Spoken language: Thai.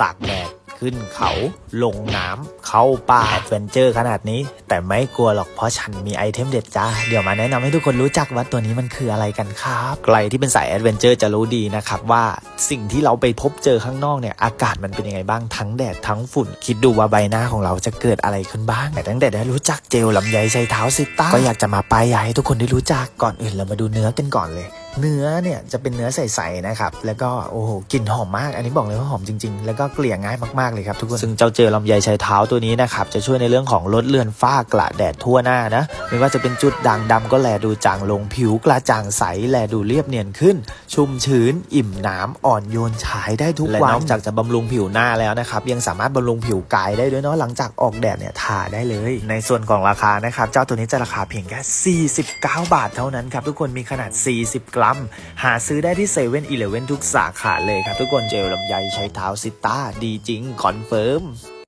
ตากแดดขึ้นเขาลงน้ำ เข้าป่าแอดเวนเจอร์ขนาดนี้ แต่ไม่กลัวหรอกเพราะฉันมีไอเทมเด็ดจ้า เดี๋ยวมาแนะนำให้ทุกคนรู้จักว่าตัวนี้มันคืออะไรกันครับ ใครที่เป็นสายแอดเวนเจอร์จะรู้ดีนะครับว่าสิ่งที่เราไปพบเจอข้างนอกเนี่ยอากาศมันเป็นยังไงบ้างทั้งแดดทั้งฝุ่น คิดดูว่าใบหน้าของเราจะเกิดอะไรขึ้นบ้าง แต่ตั้งแต่ได้รู้จักเจลลำไยใช้เท้าซิต้าก็อยากจะมาป้ายยาให้ทุกคนได้รู้จักก่อนอื่นเรามาดูเนื้อกันก่อนเลยเนื้อเนี่ยจะเป็นเนื้อใสๆนะครับ แล้วก็โอ้โหกลิ่นหอมมาก อันนี้บอกเลยว่าหอมจริงๆ แล้วก็เกลี่ยง่ายมากๆเลยครับทุกคน ซึ่งเจ้าเจลลำไยใช้เท้าตัวนี้นะครับจะช่วยในเรื่องของลดเลือนฝ้ากระแดดทั่วหน้านะไม่ว่าจะเป็นจุดด่างดำก็แลดูจางลงผิวกระจ่างใสแลดูเรียบเนียนขึ้น ชุ่มชื้น อิ่มน้ำอ่อนโยนฉายได้ทุกวันและนอกจากจะบำรุงผิวหน้าแล้วนะครับยังสามารถบำรุงผิวกายได้ด้วยเนาะหลังจากออกแดดเนี่ยทาได้เลย ในส่วนของราคานะครับเจ้าตัวนี้จะราคาเพียงแค่ 49 บาทเท่านั้นครับทุกคนมีขนาด 40 กรัม หาซื้อได้ที่เซเว่นอีเลฟเว่นทุกสาขาเลยครับทุกคนเจลลำไยใช้เท้าซิต้าดีจริงคอนเฟิร์ม